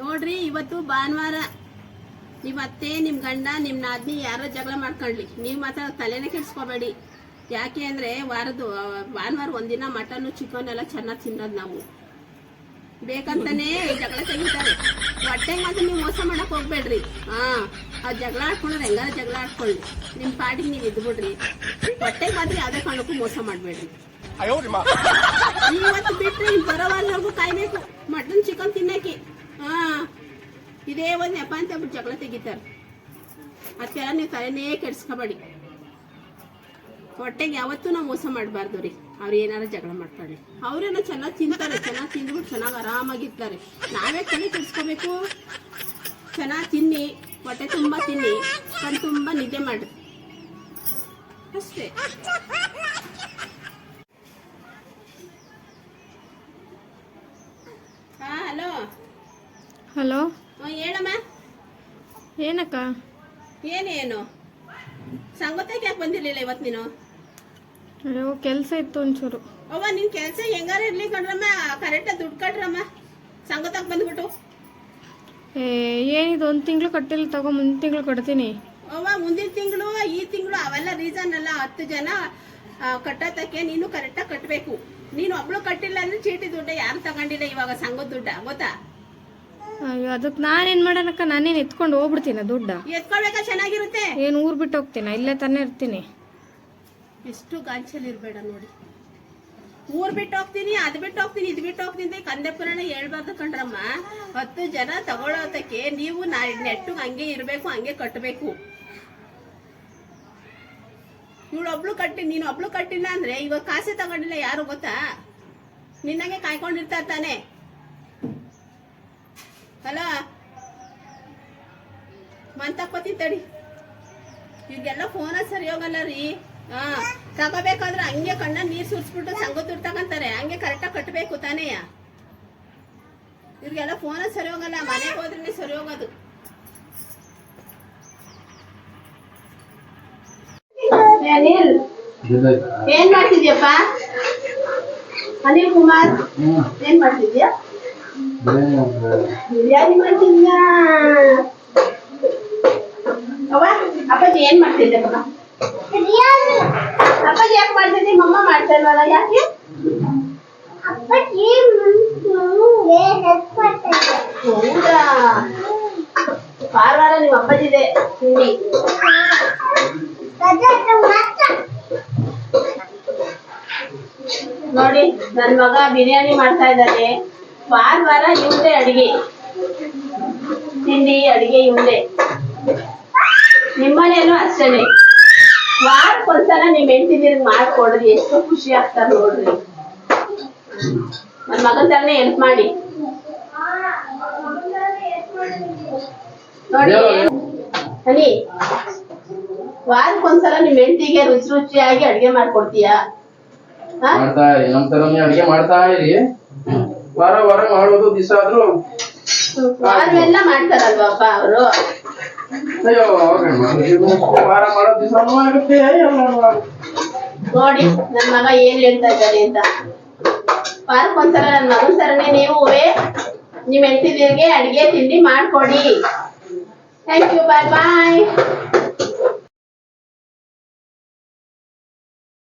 ನೋಡ್ರಿ ಇವತ್ತು ಭಾನುವಾರ. ನಿಮ್ಮ ಅತ್ತೆ ನಿಮ್ಮ ಗಂಡ ನಿಮ್ಮ ನಾದ್ನಿ ಯಾರೋ ಜಗಳ ಮಾಡ್ಕೊಳ್ಳಿ ನೀವು ಮಾತ್ರ ತಲೆನೇ ಕೆಡ್ಸ್ಕೊಬೇಡಿ. ಯಾಕೆ ಅಂದರೆ ವಾರದ್ದು ಭಾನುವಾರ ಒಂದಿನ ಮಟನ್ನು ಚಿಕನ್ ಎಲ್ಲ ಚೆನ್ನಾಗಿ ತಿನ್ನೋದು ನಾವು. ಬೇಕಂತಾನೆ ಜಗಳ ತೆಗಿತಾರೆ. ಹೊಟ್ಟೆಗೆ ಮಾತ್ರ ನೀವು ಮೋಸ ಮಾಡಕ್ ಹೋಗ್ಬೇಡ್ರಿ. ಹಾ ಆ ಜಗಳ ಆಡ್ಕೊಂಡ್ರೆ ಹೆಂಗಾರ ಜಗಳ ಆಡ್ಕೊಳ್ಳಿ. ನಿಮ್ಮ ಪಾಡಿಗೆ ನೀವು ಇದ್ಬಿಡ್ರಿ. ಹೊಟ್ಟೆಗೆ ಮಾತ್ರ ಯಾವುದೇ ಕಾರಣಕ್ಕೂ ಮೋಸ ಮಾಡಬೇಡ್ರಿ. ಇವತ್ತು ಬಿಟ್ಟರೆ ಬರೋವರೆಗೂ ಕಾಯ್ಬೇಕು. ಮಟನ್ ಚಿಕನ್ ತಿನ್ನಕ್ಕೆ. ಇದೇ ಒಂದು ನೆಪ ಅಂತ ಜಗಳ ತೆಗಿತಾರೆ. ಅದಕ್ಕೆಲ್ಲ ನೀವು ತಲೆನೇ ಕೆಡ್ಸ್ಕೊಬೇಡಿ. ಹೊಟ್ಟೆಗೆ ಯಾವತ್ತೂ ನಾವು ಮೋಸ ಮಾಡಬಾರ್ದು ರೀ. ಅವ್ರು ಏನಾರ ಜಗಳ ಮಾಡ್ಕೊಳ್ಳಿ ಅವ್ರೇನೋ ಚೆನ್ನಾಗಿ ತಿಂತಾರೆ, ಚೆನ್ನಾಗಿ ತಿಂದ್ಬಿಟ್ಟು ಚೆನ್ನಾಗಿ ಆರಾಮಾಗಿರ್ತಾರೆ. ನಾವೇ ತಲೆ ಕೆಡ್ಸ್ಕೋಬೇಕು. ಚೆನ್ನಾಗಿ ತಿನ್ನಿ, ಹೊಟ್ಟೆ ತುಂಬ ತಿನ್ನಿ, ಕಣ್ ತುಂಬ ನಿದ್ದೆ ಮಾಡಿ. ಅಷ್ಟೇ. ಹಲೋ. ಹಲೋ. ಹೇಳಮ್ಮ ಏನಕ್ಕ? ಏನೇನು? ಸಂಗತಕ್ಕೆ ಯಾಕೆ ಬಂದಿರಲಿಲ್ಲ ಇವತ್ತು ನೀನು? ಅಯ್ಯೋ ಕೆಲಸ ಇತ್ತು ಒಂಚೂರು. ಅವ್ವ ನಿನ್ ಕೆಲಸ ಹೆಂಗಾರ ಇರ್ಲಿ ಕಣ್ರಮ್ಮ ಕರೆಕ್ಟಾಗಿ ದುಡ್ಡು ಕಟ್ರಮ್ಮ ಸಂಗತಾಗಿ ಬಂದ್ಬಿಟ್ಟು. ಏ ಏನಿದು ಒಂದು ತಿಂಗಳು ಕಟ್ಟಿಲ್ಲ ತಗೋ ಮುಂದಿನ ತಿಂಗಳು ಕಟ್ತೀನಿ. ಅವ್ವ ಮುಂದಿನ ತಿಂಗಳು ಈ ತಿಂಗಳು ಅವೆಲ್ಲ ರೀಸನ್ ಅಲ್ಲ. ಹತ್ತು ಜನ ಕಟ್ಟೋದಕ್ಕೆ ನೀನು ಕರೆಕ್ಟಾಗಿ ಕಟ್ಟಬೇಕು ನೀನು ಒಬ್ಳು ಕಟ್ಟಿಲ್ಲ ಅಂದ್ರೆ ಚೀಟಿ ದುಡ್ಡ ಯಾರು ತಗೊಂಡಿಲ್ಲ ಇವಾಗ ಸಂಘದ ದುಡ್ಡ ಗೊತ್ತಾ? ಅಯ್ಯೋ ಅದಕ್ಕೆ ನಾನೇನು ಮಾಡೋಣಕ್ಕ? ನಾನೇನು ಎತ್ಕೊಂಡು ಹೋಗ್ಬಿಡ್ತೀನಿ ದುಡ್ಡ? ಎತ್ಕೊಳ್ಬೇಕಾ? ಚೆನ್ನಾಗಿರುತ್ತೆ. ಏನು ಊರು ಬಿಟ್ಟು ಹೋಗ್ತೀನ? ಇಲ್ಲೇ ತಾನೇ ಇರ್ತೀನಿ. ಎಷ್ಟು ಗಾಂಚಲ್ಲಿ ಇರಬೇಡ ನೋಡಿ. ಊರ್ ಬಿಟ್ಟು ಹೋಗ್ತೀನಿ ಅದ್ ಬಿಟ್ಟು ಹೋಗ್ತೀನಿ ಇದ್ ಬಿಟ್ಟು ಹೋಗ್ತೀನಿ ಅಂತ ಕಂದೆ ಪುರಾಣ ಹೇಳ್ಬಾರ್ದು ಕಣ್ರಮ್ಮ. ಹತ್ತು ಜನ ತಗೊಳೋದಕ್ಕೆ ನೀವು ನೆಟ್ಟು ಹಂಗೆ ಇರ್ಬೇಕು ಹಂಗೆ ಕಟ್ಟಬೇಕು ಇವಳೊಬ್ಳು ಕಟ್ಟಿ ನೀನು ಒಬ್ಳು ಕಟ್ಟಿಲ್ಲ ಅಂದ್ರೆ ಇವಾಗ ಕಾಸೆ ತಗೊಂಡಿಲ್ಲ ಯಾರು ಗೊತ್ತಾ? ನಿನ್ನಂಗೆ ಕಾಯ್ಕೊಂಡಿರ್ತಾರ ತಾನೆ. ಅಲ್ಲ? ಮಂತಪ್ಪತಿ ತಡಿ. ಈಗೆಲ್ಲ ಫೋನ ಸರಿ ಹೋಗಲ್ಲ ರೀ. ಹಾ ತಗೋಬೇಕಾದ್ರೆ ಹಂಗೆ ಕಣ್ಣ ನೀರ್ ಸುರ್ಸ್ಬಿಟ್ಟು ಸಂಘ ತಗೊಂತಾರೆ ಹಂಗೆ ಕರೆಕ್ಟಾಗಿ ಕಟ್ಟಬೇಕು ತಾನೇಯ ಇವ್ರಿಗೆಲ್ಲ ಫೋನ ಸರಿ ಹೋಗಲ್ಲ ಮನೆಗೆ ಹೋದ್ರೆ ಸರಿ ಹೋಗೋದು. ಏನ್ ಮಾಡ್ತಿದ್ಯಪ್ಪ? ಅನಿಲ್ ಕುಮಾರ್ ಏನ್ ಮಾಡ್ತಿದ್ಯಾ? ಬಿರಿಯಾನಿ ಮಾಡ್ತಿದ್ಯಾ ಅವ್ವ ಅಪ್ಪಾಜಿ ಏನ್ ಮಾಡ್ತಿದ್ದೆ ಮಗ ಅಪ್ಪಾಜಿ ಯಾಕೆ ಮಾಡ್ತಿದ್ದೆ ಮಮ್ಮ ಮಾಡ್ತಾ ಇಲ್ವಲ್ಲ ಯಾಕೆ ಹೌದಾ ವಾರ ವಾರ ನಿಮ್ಮ ಅಪ್ಪಾಜಿದೆ ತಿಂಡಿ ನೋಡಿ, ನನ್ ಮಗ ಬಿರಿಯಾನಿ ಮಾಡ್ತಾ ಇದ್ದಾನೆ. ವಾರ ವಾರ ಇವ್ದೆ ಅಡಿಗೆ. ತಿಂಡಿ, ಅಡಿಗೆ ಇವ್ದೆ ನಿಮ್ಮನೇನು ಅಷ್ಟೇನೆ. ವಾರಕ್ಕೊಂದ್ಸಲ ನಿಮ್ ಹೆಂಡತಿ ಮಾಡ್ಕೊಡ್ರಿ. ಎಷ್ಟು ಖುಷಿ ಆಗ್ತಾರ ನೋಡ್ರಿ. ನನ್ ಮಗನ್ ತರನೆ ಹೆಲ್ಪ್ ಮಾಡಿ. ನೋಡಿ. ವಾರಕ್ಕೊಂದ್ಸಲ ನಿಮ್ ಹೆಂಡತಿಗೆ ರುಚಿ ರುಚಿಯಾಗಿ ಅಡಿಗೆ ಮಾಡ್ಕೊಡ್ತೀಯಾ? ಹಾ? ಮಾಡ್ತಾ ನಮ್ ತರನೇ ಅಡಿಗೆ ಮಾಡ್ತಾ ಇರಿ. ವಾರ ವಾರ ಮಾಡೋದು ದಿವಸ ಆದ್ರೂ ವಾರವೆಲ್ಲ ಮಾಡ್ತಾರಲ್ವಾ ಅಪ್ಪ ಅವರು? ಅಯ್ಯೋ ವಾರ ಮಾಡೋ ದಿವಸ ಆಗುತ್ತೆ. ನೋಡಿ ನನ್ ಮಗ ಏನ್ ಹೇಳ್ತಾ ಇದ್ದಾರೆ ಅಂತ. ವಾರಕ್ಕೊಂದ್ಸಲ ನನ್ ಮಗನ್ ತರನೇ ನೀವು ನಿಮ್ ಹೆಂಡತಿದಿರ್ಗೆ ಅಡಿಗೆ ತಿಂಡಿ ಮಾಡ್ಕೊಡಿ. Thank you bye bye